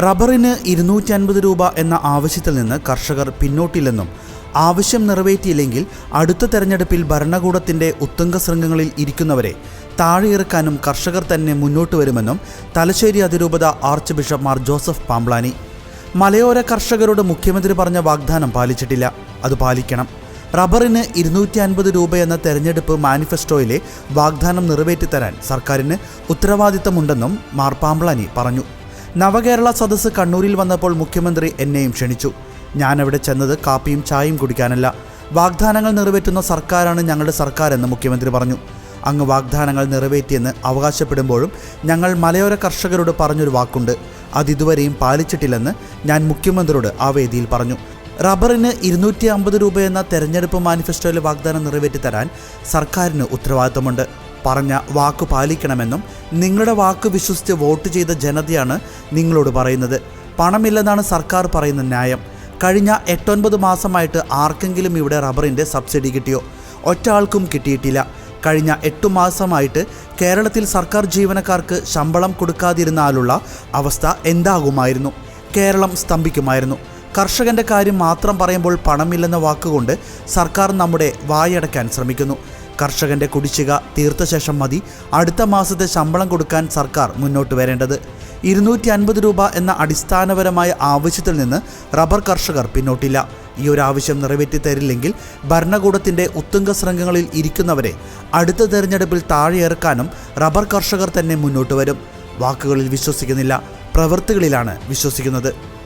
റബ്ബറിന് ഇരുന്നൂറ്റി രൂപ എന്ന ആവശ്യത്തിൽ നിന്ന് കർഷകർ പിന്നോട്ടില്ലെന്നും ആവശ്യം നിറവേറ്റിയില്ലെങ്കിൽ അടുത്ത തെരഞ്ഞെടുപ്പിൽ ഭരണകൂടത്തിന്റെ ഉത്തുംഗ ശൃംഗങ്ങളിൽ ഇരിക്കുന്നവരെ താഴെയിറക്കാനും കർഷകർ തന്നെ മുന്നോട്ട് വരുമെന്നും തലശ്ശേരി അതിരൂപത archbishop Mar Joseph Pamplany. മലയോര കർഷകരോട് മുഖ്യമന്ത്രി പറഞ്ഞ വാഗ്ദാനം പാലിച്ചിട്ടില്ല. അത് പാലിക്കണം. റബ്ബറിന് ഇരുന്നൂറ്റി അൻപത് രൂപയെന്ന തെരഞ്ഞെടുപ്പ് മാനിഫെസ്റ്റോയിലെ വാഗ്ദാനം നിറവേറ്റിത്തരാൻ സർക്കാരിന് ഉത്തരവാദിത്തമുണ്ടെന്നും മാർ പാംബ്ലാനി പറഞ്ഞു. നവകേരള സദസ്സ് കണ്ണൂരിൽ വന്നപ്പോൾ മുഖ്യമന്ത്രി എന്നെയും ക്ഷണിച്ചു. ഞാനവിടെ ചെന്നത് കാപ്പിയും ചായയും കുടിക്കാനല്ല. വാഗ്ദാനങ്ങൾ നിറവേറ്റുന്ന സർക്കാരാണ് ഞങ്ങളുടെ സർക്കാർ എന്ന് മുഖ്യമന്ത്രി പറഞ്ഞു. അങ്ങ് വാഗ്ദാനങ്ങൾ നിറവേറ്റിയെന്ന് അവകാശപ്പെടുമ്പോഴും ഞങ്ങൾ മലയോര കർഷകരോട് പറഞ്ഞൊരു വാക്കുണ്ട്. അതിതുവരെയും പാലിച്ചിട്ടില്ലെന്ന് ഞാൻ മുഖ്യമന്ത്രിയോട് ആ വേദിയിൽ പറഞ്ഞു. റബ്ബറിന് ഇരുന്നൂറ്റി അമ്പത് രൂപയെന്ന തെരഞ്ഞെടുപ്പ് മാനിഫെസ്റ്റോയിലെ വാഗ്ദാനം നിറവേറ്റി തരാൻ സർക്കാരിന് ഉത്തരവാദിത്തമുണ്ട്. പറഞ്ഞ വാക്ക് പാലിക്കണമെന്നും നിങ്ങളുടെ വാക്ക് വിശ്വസിച്ച് വോട്ട് ചെയ്ത ജനതയാണ് നിങ്ങളോട് പറയുന്നത്. പണമില്ലെന്നാണ് സർക്കാർ പറയുന്ന ന്യായം. കഴിഞ്ഞ എട്ടൊൻപത് മാസമായിട്ട് ആർക്കെങ്കിലും ഇവിടെ റബ്ബറിന്റെ സബ്സിഡി കിട്ടിയോ? ഒറ്റ ആൾക്കും കിട്ടിയിട്ടില്ല. കഴിഞ്ഞ എട്ടു മാസമായിട്ട് കേരളത്തിൽ സർക്കാർ ജീവനക്കാർക്ക് ശമ്പളം കൊടുക്കാതിരുന്നാലുള്ള അവസ്ഥ എന്താകുമായിരുന്നു? കേരളം സ്തംഭിക്കുമായിരുന്നു. കർഷകന്റെ കാര്യം മാത്രം പറയുമ്പോൾ പണമില്ലെന്ന വാക്കുകൊണ്ട് സർക്കാർ നമ്മുടെ വായടക്കാൻ ശ്രമിക്കുന്നു. കർഷകന്റെ കുടിശ്ശിക തീർത്ത ശേഷം മതി. അടുത്ത മാസത്തെ ശമ്പളം കൊടുക്കാൻ സർക്കാർ മുന്നോട്ട് വരേണ്ടത്. ഇരുന്നൂറ്റി അൻപത് രൂപ എന്ന അടിസ്ഥാനപരമായ ആവശ്യത്തിൽ നിന്ന് റബ്ബർ കർഷകർ പിന്നോട്ടില്ല. ഈ ഒരു ആവശ്യം നിറവേറ്റി തരില്ലെങ്കിൽ ഭരണകൂടത്തിന്റെ ഉത്തുംഗ ശ്രംഗങ്ങളിൽ ഇരിക്കുന്നവരെ അടുത്ത തെരഞ്ഞെടുപ്പിൽ താഴെയിറക്കാനും റബ്ബർ കർഷകർ തന്നെ മുന്നോട്ട് വരും. വാക്കുകളിൽ വിശ്വസിക്കുന്നില്ല പ്രവൃത്തികളിലാണ് വിശ്വസിക്കുന്നത്.